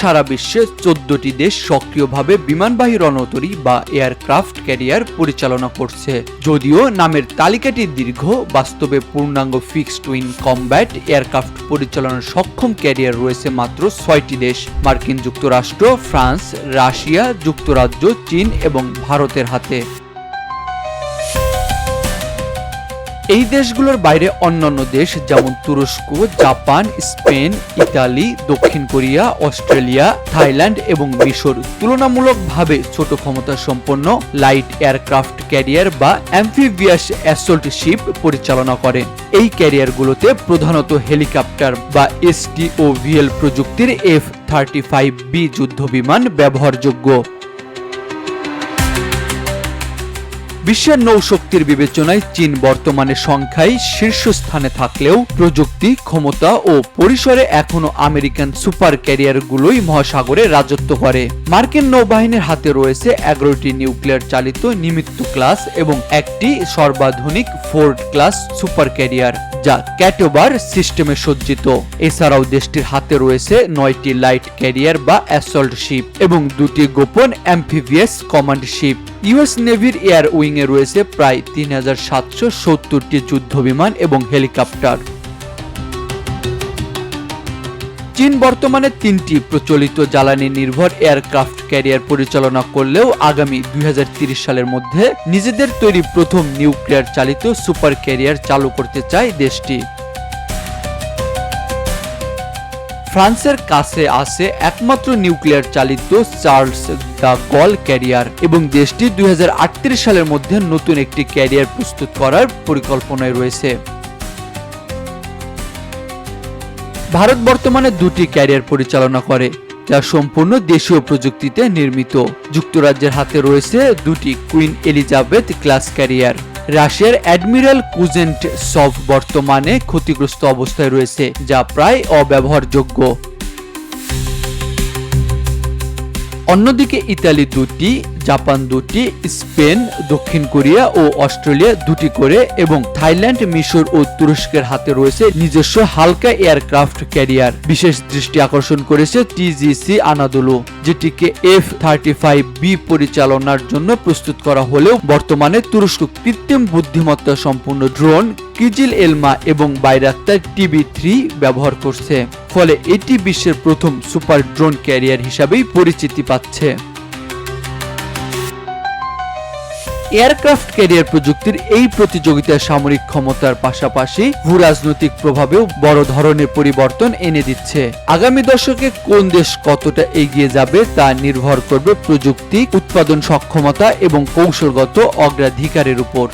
সারা বিশ্বে চোদ্দটি দেশ সক্রিয়ভাবে বিমানবাহী রণতরী বা এয়ারক্রাফট ক্যারিয়ার পরিচালনা করছে। যদিও নামের তালিকাটি দীর্ঘ, বাস্তবে পূর্ণাঙ্গ ফিক্সড উইন কমব্যাট এয়ারক্রাফট পরিচালনার সক্ষম ক্যারিয়ার রয়েছে মাত্র ছয়টি দেশ। মার্কিন যুক্তরাষ্ট্র, ফ্রান্স, রাশিয়া, যুক্তরাজ্য, চীন এবং ভারতের হাতে। এই দেশগুলোর বাইরে অন্যান্য দেশ যেমন তুরস্ক, জাপান, স্পেন, ইতালি, দক্ষিণ কোরিয়া, অস্ট্রেলিয়া, থাইল্যান্ড এবং মিশর তুলনামূলকভাবে ছোট ক্ষমতা সম্পন্ন লাইট এয়ারক্রাফট ক্যারিয়ার বা অ্যাম্ফিভিয়াস অ্যাসল্ট শিপ পরিচালনা করে। এই ক্যারিয়ারগুলোতে প্রধানত হেলিকপ্টার বা এসটি ও ভিএল প্রযুক্তির এফ থার্টি ফাইভ বি যুদ্ধ বিমান ব্যবহারযোগ্য। বিশ্বের নৌশক্তির বিবেচনায় চীন বর্তমানে সংখ্যায় শীর্ষস্থানে থাকলেও প্রযুক্তি, ক্ষমতা ও পরিসরে এখনও আমেরিকান সুপার ক্যারিয়ারগুলোই মহাসাগরে রাজত্ব করে। মার্কিন নৌবাহিনীর হাতে রয়েছে এগারোটি নিউক্লিয়ার চালিত নিমিত্ত ক্লাস এবং একটি সর্বাধুনিক ফোর্ড ক্লাস সুপার ক্যারিয়ার। যা ক্যাটোবার সিস্টেমে সজ্জিত। এছাড়াও দেশটির হাতে রয়েছে নয়টি লাইট ক্যারিয়ার বা অ্যাসল্ট শিপ এবং দুটি গোপন অ্যাম্ফিভিয়াস কমান্ড শিপ। ইউএস নেভির এয়ার উইং এ রয়েছে প্রায় তিন হাজার সাতশো সত্তরটি যুদ্ধ বিমান এবং হেলিকপ্টার। চীন বর্তমানে তিনটি প্রচলিত জ্বালানি নির্ভর এয়ারক্রাফট ক্যারিয়ার পরিচালনা করলেও আগামী দুই সালের মধ্যে নিজেদের তৈরি প্রথম নিউক্লিয়ার চালিত সুপার ক্যারিয়ার চালু করতে চায় দেশটি। ফ্রান্সের কাছে আছে একমাত্র নিউক্লিয়ার চালিত চার্লস দ্য গল ক্যারিয়ার এবং দেশটি দুই হাজার আটত্রিশ সালের মধ্যে নতুন একটি ক্যারিয়ার প্রস্তুত করার পরিকল্পনায় রয়েছে। ভারত বর্তমানে দুটি ক্যারিয়ার পরিচালনা করে, যা সম্পূর্ণ দেশীয় প্রযুক্তিতে নির্মিত। যুক্তরাজ্যের হাতে রয়েছে দুটি কুইন এলিজাবেথ ক্লাস ক্যারিয়ার। রাশিয়ার অ্যাডমিরাল কুজেন্ট সভ বর্তমানে ক্ষতিগ্রস্ত অবস্থায় রয়েছে, যা প্রায় অব্যবহারযোগ্য। অন্যদিকে ইতালি দুটি জাপান দুটি, স্পেন, দক্ষিণ কোরিয়া ও অস্ট্রেলিয়া দুটি করে এবং থাইল্যান্ড, মিশর ও তুরস্কের হাতে রয়েছে নিজস্ব হালকা এয়ারক্রাফট ক্যারিয়ার। বিশেষ দৃষ্টি আকর্ষণ করেছে টিজিসি আনাদুলু, যেটিকে এফ থার্টি ফাইভ বি পরিচালনার জন্য প্রস্তুত করা হলেও বর্তমানে তুরস্ক কৃত্রিম বুদ্ধিমত্তা সম্পূর্ণ ড্রোন, কিজিল এলমা এবং বাইরাক্তার টিভি থ্রি ব্যবহার করছে, ফলে এটি বিশ্বের প্রথম সুপার ড্রোন ক্যারিয়ার হিসাবেই পরিচিতি পাচ্ছে। এয়ারক্রাফট ক্যারিয়ার প্রযুক্তির এই প্রতিযোগিতা সামরিক ক্ষমতার পাশাপাশি ভূ রাজনৈতিক প্রভাবেও বড় ধরনের পরিবর্তন এনে দিচ্ছে। আগামী দশকে কোন দেশ কতটা এগিয়ে যাবে তা নির্ভর করবে প্রযুক্তি, উৎপাদন সক্ষমতা এবং কৌশলগত অগ্রাধিকারের উপর।